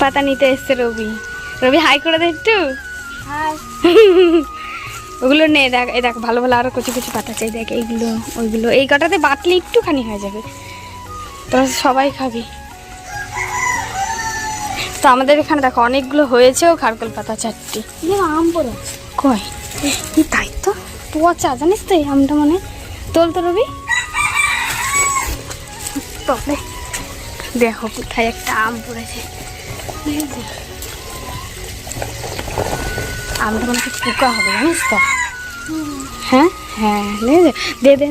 পাতা নিতে এসছে রবি। রবি হাই করে দে একটু। ওগুলো নে দেখ এই দেখ ভালো ভালো আরও কিছু কিছু পাতা চাই দেখ এইগুলো ওইগুলো। এই কটাতে বাটলে একটুখানি হয়ে যাবে। তোরা সবাই খাবি। তো আমাদের এখানে দেখো অনেকগুলো হয়েছেও খারকোল পাতা চারটি। আম পড়ে কয় তাই তো? পচা জানিস তো এই আমটা মনে হয়? তোল তো রবি। তবে দেখো কোথায় একটা আম পড়েছে। আমটা মনে হচ্ছে পোকা হবে জানিস তো? হ্যাঁ? হ্যাঁ দে, দে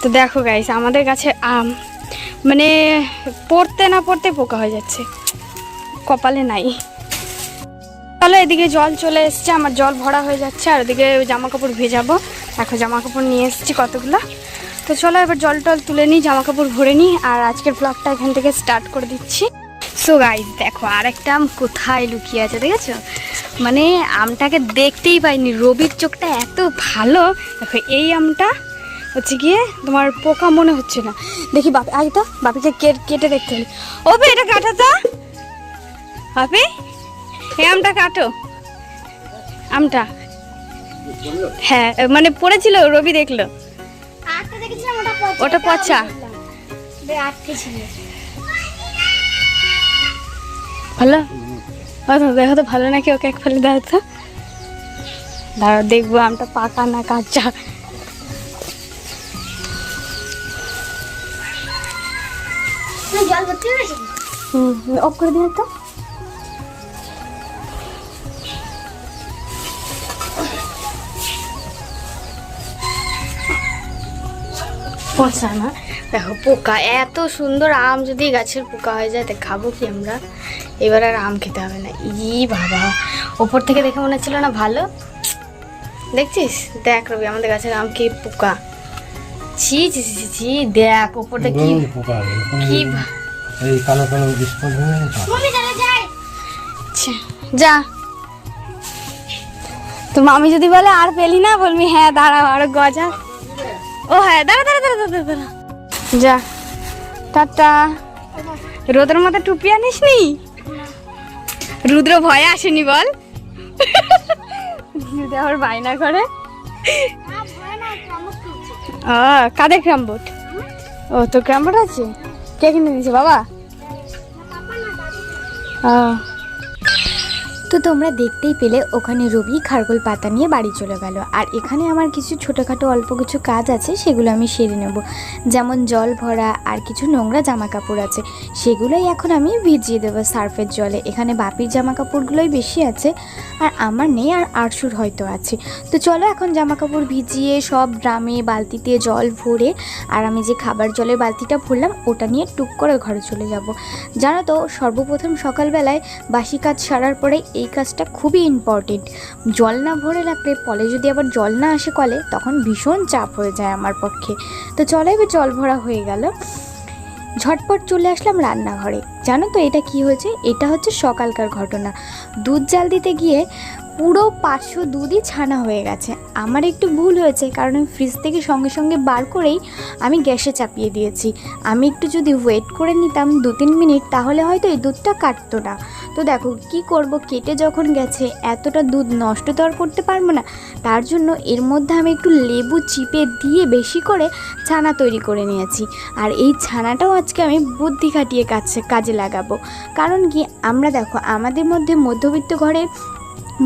তো দেখো গাইস আমাদের কাছে আম মানে পড়তে না পড়তে পোকা হয়ে যাচ্ছে। কপালে নাই। চলো এদিকে জল চলে এসছে আমার জল ভরা হয়ে যাচ্ছে আর ওদিকে জামা কাপড় ভেজাবো। এখন জামা কাপড় নিয়ে এসেছি কতগুলো। তো চলো এবার জল টল তুলে নিই জামা কাপড় ভরে নিই আর আজকের ব্লগটা এখান থেকে স্টার্ট করে দিচ্ছি। সো গাইজ দেখো আরেকটা আম কোথায় লুকিয়ে আছে দেখেছ? মানে আমটাকে দেখতেই পাইনি। রবির চোখটা এত ভালো। দেখো এই আমটা হচ্ছে গিয়ে তোমার পোকা মনে হচ্ছে না। দেখি বাপি আগে তো বাপিকে কেটে দেখতে হলে ও বে, এটা কাটা তো। বাপি এই আমটা কাটো। আমটা। হ্যাঁ মানে পড়েছিল রবি দেখল। ওটা পচা। আটকে ছিল ভালো? দেখো তো ভালো নাকি? ওকে এক ফেলে দাও তো। দাঁড়াও দেখব আমটা পাকা না কাঁচা। অফ করে দিও তো। পচা না। দেখো পোকা এত সুন্দর আম যদি গাছের পোকা হয়ে যায় তা খাব কি আমরা? এবার আর আম খেতে হবে না। ই বাবা ওপর থেকে দেখে মনে হচ্ছিল না ভালো? দেখছিস? দেখ রবি আমাদের গাছের আম কি পোকা। ছি ছি ছি, ছি দেখ ওপরটা কি পোকা কি এই কালো কালো যা। তো মামি যদি বলে আর পেলি না? বলবি হ্যাঁ দাঁড়াও আর গজা। ও হ্যাঁ দাঁড়া দাঁড়া দাঁড়া দাঁড়া দাঁড়া। যা। টাটা। রোদের মতো টুপি আনিস নি রুদ্র ভয়ে আসেনি বল। যদি আবার বায়না করে। ও কাদের ক্রামবোট ও তোর ক্রামবোট আছে? কে কিনে দিয়েছে বাবা? ও তো তোমরা দেখতেই পেলে ওখানে রবি খারগোল পাতা নিয়ে বাড়ি চলে গেল। আর এখানে আমার কিছু ছোটোখাটো অল্প কিছু কাজ আছে, সেগুলো আমি সেরে নেব। যেমন জল ভরা আর কিছু নোংরা জামা কাপড় আছে, সেগুলোই এখন আমি ভিজিয়ে দেবো সার্ফের জলে। এখানে বাপির জামা কাপড়গুলোই বেশি আছে, আর আমার নেই আর আরশুর হয়তো আছে। তো চলো এখন জামা কাপড় ভিজিয়ে সব ড্রামে, বালতিতে জল ভরে, আর আমি যে খাবার জলের বালতিটা ভরলাম, ওটা নিয়ে টুক করে ঘরে চলে যাব। জানো তো, সর্বপ্রথম সকালবেলায় বাসি কাজ সারার পরে এই কাজটা খুবই ইম্পর্টেন্ট জল না ভরে রাখলে কলে যদি আবার জল না আসে কলে, তখন ভীষণ চাপ হয়ে যায় আমার পক্ষে। তো চলে এবার জল ভরা হয়ে গেল। ঝটপট চলে আসলাম রান্নাঘরে। জানো তো এটা কি হয়েছে? এটা হচ্ছে সকালকার ঘটনা। দুধ জাল দিতে গিয়ে পুরো পাঁচশো দুধই ছানা হয়ে গেছে। আমার একটু ভুল হয়েছে, কারণ আমি ফ্রিজ থেকে সঙ্গে সঙ্গে বার করেই আমি গ্যাসে চাপিয়ে দিয়েছি। আমি একটু যদি ওয়েট করে নিতাম দু তিন মিনিট, তাহলে হয়তো এই দুধটা কাটতো না। তো দেখো, কি করব? কেটে যখন গেছে, এতটা দুধ নষ্ট তো আর করতে পারব না। তার জন্য এর মধ্যে আমি একটু লেবু চিপে দিয়ে বেশি করে ছানা তৈরি করে নিয়েছি। আর এই ছানাটাও আজকে আমি বুদ্ধি খাটিয়ে কাছে, কাজে লাগাবো। কারণ কি? আমরা দেখো, আমাদের মধ্যে মধ্যবিত্ত ঘরের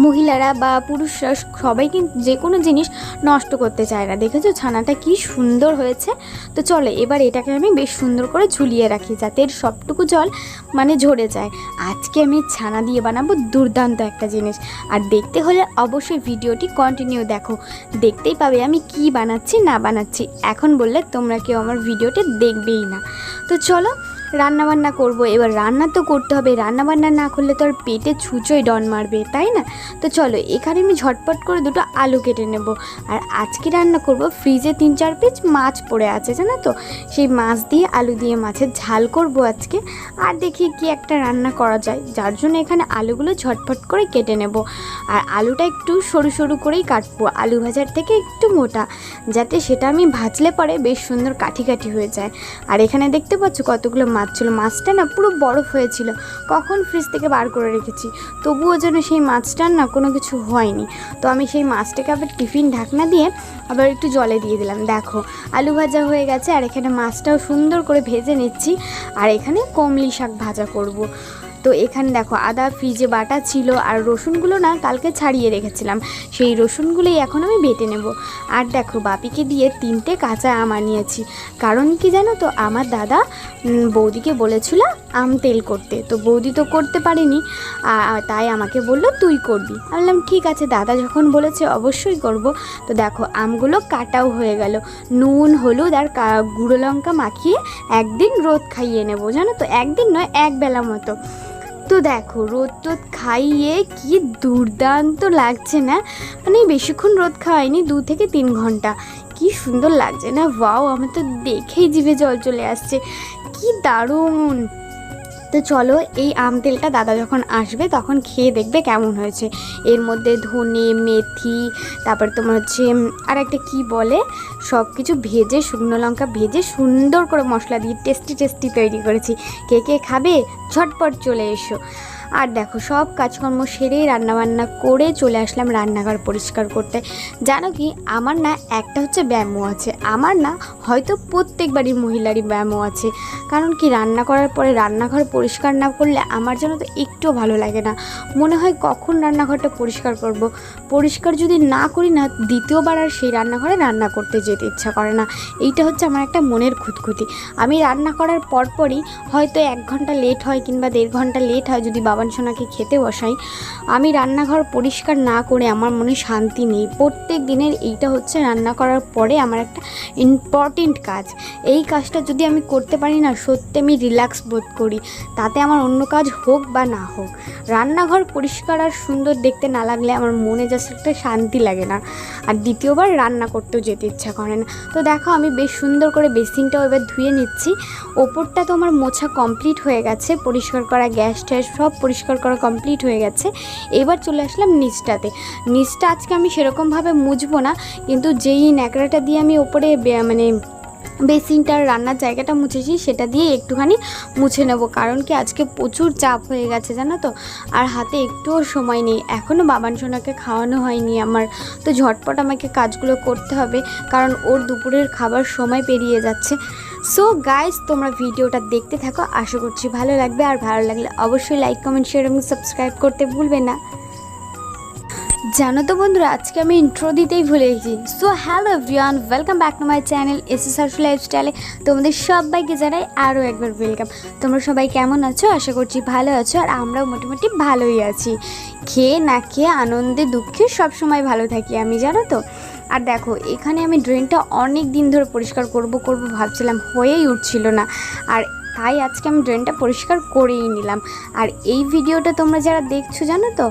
মহিলারা বা পুরুষরা সবাই কিন্তু যে কোনো জিনিস নষ্ট করতে চায় না। দেখেছ? ছানাটা কি সুন্দর হয়েছে। তো চলো, এবার এটাকে আমি বেশ সুন্দর করে ঝুলিয়ে রাখি যাতে এর সবটুকু জল মানে ঝরে যায়। আজকে আমি ছানা দিয়ে বানাবো দুর্দান্ত একটা জিনিস। আর দেখতে হলে অবশ্যই ভিডিওটি কন্টিনিউ দেখো। দেখতেই পাবে আমি কি বানাচ্ছি, না বানাচ্ছি। এখন বললে তোমরা কেউ আমার ভিডিওটি দেখবেই না। তো চলো রান্না বান্না করব। এবার রান্না তো করতে হবে। রান্না বান্না না করলে তো আর পেটে ছুঁচোই ডন মারবে, তাই না? তো চলো, এখানে আমি ঝটপট করে দুটো আলু কেটে নেব। আর আজকে রান্না করব ফ্রিজে তিন চার পিস মাছ পড়ে আছে, জানো তো? সেই মাছ দিয়ে, আলু দিয়ে মাছের ঝাল করব আজকে। আর দেখি কি একটা রান্না করা যায়। যার জন্য এখানে আলুগুলো ঝটপট করে কেটে নেব। আর আলুটা একটু সরু সরু করেই কাটবো। আলু ভাজার থেকে একটু মোটা, যাতে সেটা আমি ভাজলে পরে বেশ সুন্দর কাঠি কাঠি হয়ে যায়। আর এখানে দেখতে পাচ্ছ কতগুলো মাছ মাছ ছিল মাছটা না পুরো বরফ হয়েছিল। কখন ফ্রিজ থেকে বার করে রেখেছি। তবুও যেন সেই মাছটার না কোনো কিছু হয়নি। তো আমি সেই মাছটাকে আবার টিফিন ঢাকনা দিয়ে আবার একটু জলে দিয়ে দিলাম। দেখো, আলু ভাজা হয়ে গেছে আর এখানে মাছটাও সুন্দর করে ভেজে নিচ্ছি। আর এখানে কমলি শাক ভাজা করব। তো এখানে দেখো আদা, ফ্রিজে বাটা ছিল আর রসুনগুলো না কালকে ছাড়িয়ে রেখেছিলাম। সেই রসুনগুলোই এখন আমি বেটে নেব। আর দেখো বাপিকে দিয়ে তিনটে কাঁচা আম আনিয়েছি। কারণ কি জানো তো? আমার দাদা বৌদিকে বলেছিল আম তেল করতে। তো বৌদি তো করতে পারেনি। তাই আমাকে বলল, তুই করবি। বললাম, ঠিক আছে। দাদা যখন বলেছে, অবশ্যই করব। তো দেখো আমগুলো কাটাও হয়ে গেল। নুন, হলুদ আর গুঁড়ো লঙ্কা মাখিয়ে একদিন রোদ খাইয়ে নেব। জানো তো? একদিন নয়, এক বেলা মতো। তো দেখো রোদ টোদ খাইয়ে কি দুর্দান্ত লাগছে না? মানে বেশিক্ষণ রোদ খাওয়াইনি, দু থেকে তিন ঘণ্টা। কি সুন্দর লাগছে না? ওয়াও আমার তো দেখেই জিভে জল চলে আসছে। কি দারুণ! তো চলো এই আম তেলটা দাদা যখন আসবে তখন খেয়ে দেখবে কেমন হয়েছে। এর মধ্যে ধনে, মেথি, তারপর তোমার হচ্ছে আর একটা কী বলে? সব কিছু ভেজে, শুকনো লঙ্কা ভেজে সুন্দর করে মশলা দিয়ে টেস্টি টেস্টি তৈরি করেছি। কে কে খাবে? ঝটপট চলে এসো। আর দেখো, সব কাজকর্ম সেরে রান্নাবান্না করে চলে আসলাম রান্নাঘর পরিষ্কার করতে। জানো কি, আমার না একটা হচ্ছে ব্যায়ামও আছে। আমার না হয়তো প্রত্যেকবারই মহিলারই ব্যায়ামও আছে। কারণ কি, রান্না করার পরে রান্নাঘর পরিষ্কার না করলে আমার যেন তো একটুও ভালো লাগে না। মনে হয় কখন রান্নাঘরটা পরিষ্কার করব? পরিষ্কার যদি না করি না, দ্বিতীয়বার আর সেই রান্নাঘরে রান্না করতে যেতে ইচ্ছা করে না। এইটা হচ্ছে আমার একটা মনের খুঁতখুঁতি। আমি রান্না করার পরপরই হয়তো এক ঘণ্টা লেট হয় কিংবা দেড় ঘণ্টা লেট হয় যদি বাবান সোনাকে খেতে বসাই। আমি রান্নাঘর পরিষ্কার না করে আমার মনে শান্তি নেই। প্রত্যেক দিনের এইটা হচ্ছে রান্না করার পরে আমার একটা ইম্পর্টেন্ট কাজ। এই কাজটা যদি আমি করতে পারি না, সত্যি আমি রিল্যাক্স বোধ করি। তাতে আমার অন্য কাজ হোক বা না হোক। রান্নাঘর পরিষ্কার আর সুন্দর দেখতে না লাগলে আমার মনে জাস্ট একটা শান্তি লাগে না। আর দ্বিতীয়বার রান্না করতেও যেতে ইচ্ছা করে না। তো দেখো, আমি বেশ সুন্দর করে বেসিনটাও এবার ধুয়ে নিচ্ছি। ওপরটা তো আমার মোছা কমপ্লিট হয়ে গেছে। পরিষ্কার করা গ্যাস ট্যাস সব পরিষ্কার করা কমপ্লিট হয়ে গেছে। এবার চলে আসলাম নিচটাতে। নিচটা আজকে আমি সেরকমভাবে মুছবো না। কিন্তু যেই ন্যাকড়াটা দিয়ে আমি ওপরে মানে বেসিনটার রান্নার জায়গাটা মুছেছি, সেটা দিয়ে একটুখানি মুছে নেব। কারণ কি আজকে প্রচুর চাপ হয়ে গেছে, জানো তো? আর হাতে একটুও সময় নেই। এখনও বাবান সোনাকে খাওয়ানো হয়নি আমার। তো ঝটপট আমাকে কাজগুলো করতে হবে, কারণ ওর দুপুরের খাবার সময় পেরিয়ে যাচ্ছে। সো গাইজ তোমরা ভিডিওটা দেখতে থাকো। আশা করছি ভালো লাগবে। আর ভালো লাগলে অবশ্যই লাইক কমেন্ট শেয়ার এবং সাবস্ক্রাইব করতে ভুলবে না। জানো তো বন্ধুরা, আজকে আমি ইন্ট্রো দিতেই ভুলে গেছি। So hello everyone welcome back to my channel S S আরফু লাইফস্টাইলে তোমাদের সবাইকে জানাই আরও একবার ওয়েলকাম তোমরা সবাই কেমন আছো? আশা করছি ভালো আছো, আর আমরাও মোটামুটি ভালোই আছি। খেয়ে না খেয়ে আনন্দে দুঃখে সবসময় ভালো থাকি আমি, জানো তো? আর দেখো, এখানে আমি ড্রেনটা অনেক দিন ধরে পরিষ্কার করব করব ভাবছিলাম, হয়েই উঠছিল না। আর তাই আজকে আমি ড্রেনটা পরিষ্কার করেই নিলাম। আর এই ভিডিওটা তোমরা যারা দেখছ জানো তো,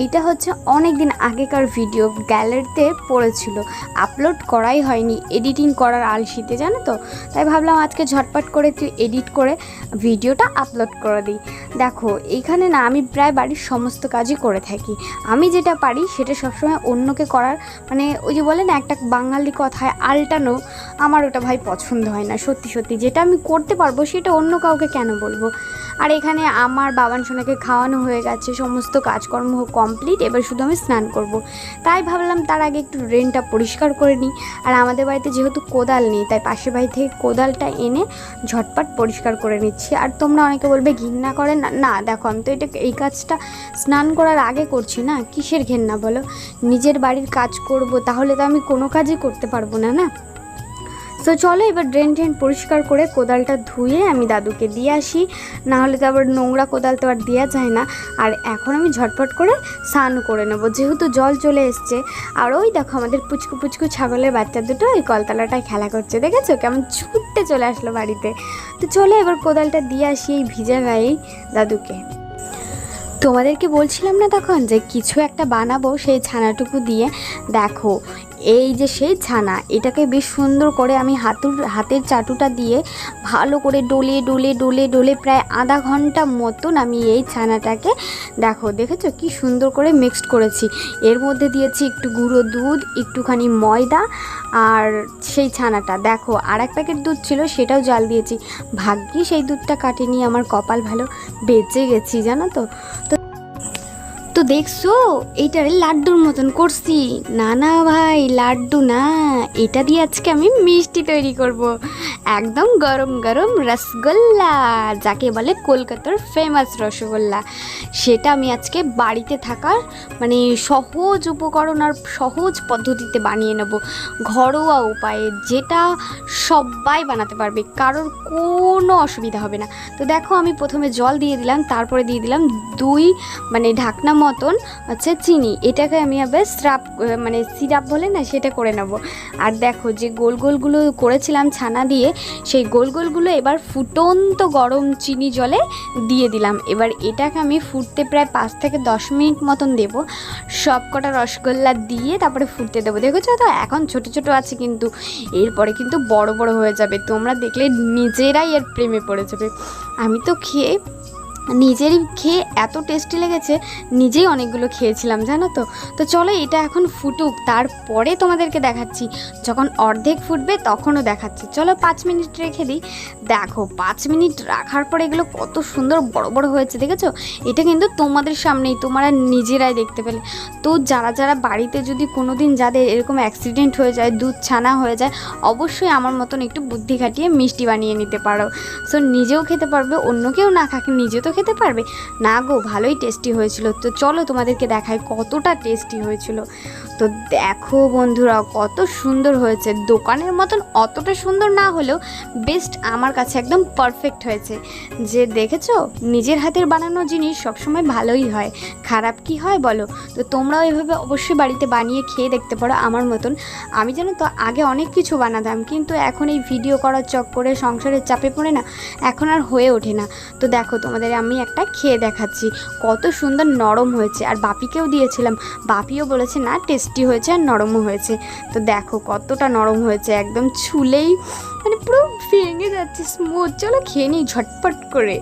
এইটা হচ্ছে অনেক দিন আগেকার ভিডিও, গ্যালারিতে পড়েছিল। আপলোড করাই হয়নি, এডিটিং করার আলসিতে, জানো তো? তাই ভাবলাম আজকে ঝটপট করে তুই এডিট করে ভিডিওটা আপলোড করে দিই। দেখো এইখানে না আমি প্রায় বাড়ির সমস্ত কাজই করে থাকি। আমি যেটা পারি সেটা সবসময় অন্যকে করার মানে ওই যে বলে না, একটা বাঙালি কথায় আলটানো আমার ওটা ভাই পছন্দ হয় না, সত্যি সত্যি। যেটা আমি করতে পারব সেটা অন্য কাউকে কেন বলব? আর এখানে আমার বাবান সোনাকে খাওয়ানো হয়ে গেছে, সমস্ত কাজকর্ম কমপ্লিট এবার শুধু আমি স্নান করব। তাই ভাবলাম তার আগে একটু ড্রেনটা পরিষ্কার করে নিই। আর আমাদের বাড়িতে যেহেতু কোদাল নেই, তাই পাশের বাড়ি থেকে কোদালটা এনে ঝটপট পরিষ্কার করে নিচ্ছি। আর তোমরা অনেকে বলবে, ঘৃণা করে না? না, দেখো, আমি তো এটা এই কাজটা স্নান করার আগে করছি না। কিসের ঘেন্না বলো? নিজের বাড়ির কাজ করব, তাহলে তো আমি কোনো কাজই করতে পারব না না? তো চলো এবার ড্রেন ট্রেন পরিষ্কার করে কোদালটা ধুয়ে আমি দাদুকে দিয়ে আসি। না হলে তো আবার নোংরা কোদাল তো আর দেওয়া যায় না। আর এখন আমি ঝটপট করে স্নান করে নেব, যেহেতু জল চলে এসছে। আর ওই দেখো আমাদের পুচকু পুচকু ছাগলের বাচ্চা দুটো ওই কলতলাটায় খেলা করছে, দেখেছ? কেমন ছুটতে চলে আসলো বাড়িতে। তো চলো এবার কোদালটা দিয়ে আসি এই ভিজা গায়েই দাদুকে। তোমাদেরকে বলছিলাম না তখন যে কিছু একটা বানাবো সেই ছানাটুকু দিয়ে। দেখো এই যে সেই ছানা, এটাকে বেশ সুন্দর করে আমি হাতুর, হাতের চাটুটা দিয়ে ভালো করে ডলে ডলে ডলে ডলে প্রায় আধা ঘণ্টা মতন আমি এই ছানাটাকে দেখো, দেখেছ? কি সুন্দর করে মিক্সড করেছি। এর মধ্যে দিয়েছি একটু গুঁড়ো দুধ, একটুখানি ময়দা আর সেই ছানাটা। দেখো আর এক প্যাকেট দুধ ছিল, সেটাও জাল দিয়েছি। ভাগ্যি সেই দুধটা কাটেনি, আমার কপাল ভালো বেঁচে গেছি, জানো তো? তো তো দেখছ এইটারে লাড্ডুর মতন করছি। না না ভাই, লাড্ডু না, এটা দিয়ে আজকে আমি মিষ্টি তৈরি করব। একদম গরম গরম রসগোল্লা, যাকে বলে কলকাতার ফেমাস রসগোল্লা। সেটা আমি আজকে বাড়িতে থাকার মানে সহজ উপকরণ আর সহজ পদ্ধতিতে বানিয়ে নেব। ঘরোয়া উপায়ে যেটা সবাই বানাতে পারবে, কারোর কোনো অসুবিধা হবে না। তো দেখো, আমি প্রথমে জল দিয়ে দিলাম, তারপরে দিয়ে দিলাম দুই মানে ঢাকনা মতন হচ্ছে চিনি। এটাকে আমি আবার স্রাপ মানে সিরাপ বলে না, সেটা করে নেব। আর দেখো যে গোল গোলগুলো করেছিলাম ছানা দিয়ে, সেই গোল গোলগুলো এবার ফুটন্ত গরম চিনি জলে দিয়ে দিলাম। এবার এটাকে আমি ফুটতে প্রায় পাঁচ থেকে দশ মিনিট মতন দেব। সব কটা রসগোল্লা দিয়ে তারপরে ফুটতে দেবো। দেখেছ তো? এখন ছোট ছোট আছে কিন্তু, এরপরে কিন্তু বড় বড় হয়ে যাবে। তোমরা দেখলে নিজেরাই এর প্রেমে পড়ে যাবে। আমি তো খেয়ে নিজেরই খেয়ে এত টেস্টি লেগেছে, নিজেই অনেকগুলো খেয়েছিলাম, জানো তো? তো চলো এটা এখন ফুটুক, তারপরে তোমাদেরকে দেখাচ্ছি। যখন অর্ধেক ফুটবে তখনও দেখাচ্ছি। চলো পাঁচ মিনিট রেখে দিই। দেখো, পাঁচ মিনিট রাখার পরে এগুলো কত সুন্দর বড় বড় হয়েছে, দেখেছ? এটা কিন্তু তোমাদের সামনেই, তোমরা নিজেরাই দেখতে পেলে। তো যারা যারা বাড়িতে যদি কোনো দিন যাদের এরকম অ্যাক্সিডেন্ট হয়ে যায়, দুধ ছানা হয়ে যায়, অবশ্যই আমার মতন একটু বুদ্ধি খাটিয়ে মিষ্টি বানিয়ে নিতে পারো। সো নিজেও খেতে পারবে, অন্য কেউ না খাকে, নিজে তো খেতে পারবে? না গো ভালোই টেস্টি হয়েছিল। তো চলো তোমাদেরকে দেখায় কতটা টেস্টি হয়েছিল। তো দেখো বন্ধুরা, কত সুন্দর হয়েছে। দোকানের মতন অতটা সুন্দর না হলেও বেস্ট আমার কাছে একদম পারফেক্ট হয়েছে। যে দেখেছ, নিজের হাতের বানানো জিনিস সবসময় ভালোই হয়। খারাপ কি হয় বলো? তো তোমরাও এভাবে অবশ্যই বাড়িতে বানিয়ে খেয়ে দেখতে পারো আমার মতন। আমি জানো তো, আগে অনেক কিছু বানাতাম, কিন্তু এখন এই ভিডিও করার চক্করে সংসারের চাপে পড়ে না, এখন আর হয়ে ওঠে না। তো দেখো, তোমাদের আমি একটা খেয়ে দেখাচ্ছি। কত সুন্দর নরম হয়েছে। আর বাপিকেও দিয়েছিলাম। বাপিও বলেছে, না, টেস্টি হয়েছে আর নরমও হয়েছে। তো দেখো কতটা নরম হয়েছে, একদম ছুলেই মানে পুরো ভেঙে যাচ্ছে স্মুথ চলো খেয়ে নিই ঝটপট করে।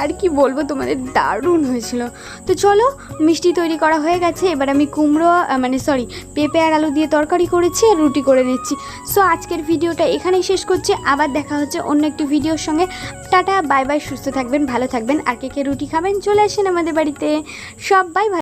আর কি বলব, তোমাদের দারুণ হয়েছিল। তো চলো, মিষ্টি তৈরি করা হয়ে গেছে। এবার আমি কুমড়ো মানে সরি পেঁপে আর আলু দিয়ে তরকারি করেছি আর রুটি করে নিচ্ছি। সো আজকের ভিডিওটা এখানেই শেষ করছি। আবার দেখা হচ্ছে অন্য একটি ভিডিওর সঙ্গে। টাটা বাই বাই সুস্থ থাকবেন, ভালো থাকবেন। আর কে কে রুটি খাবেন, চলে আসেন আমাদের বাড়িতে। সবাই ভালো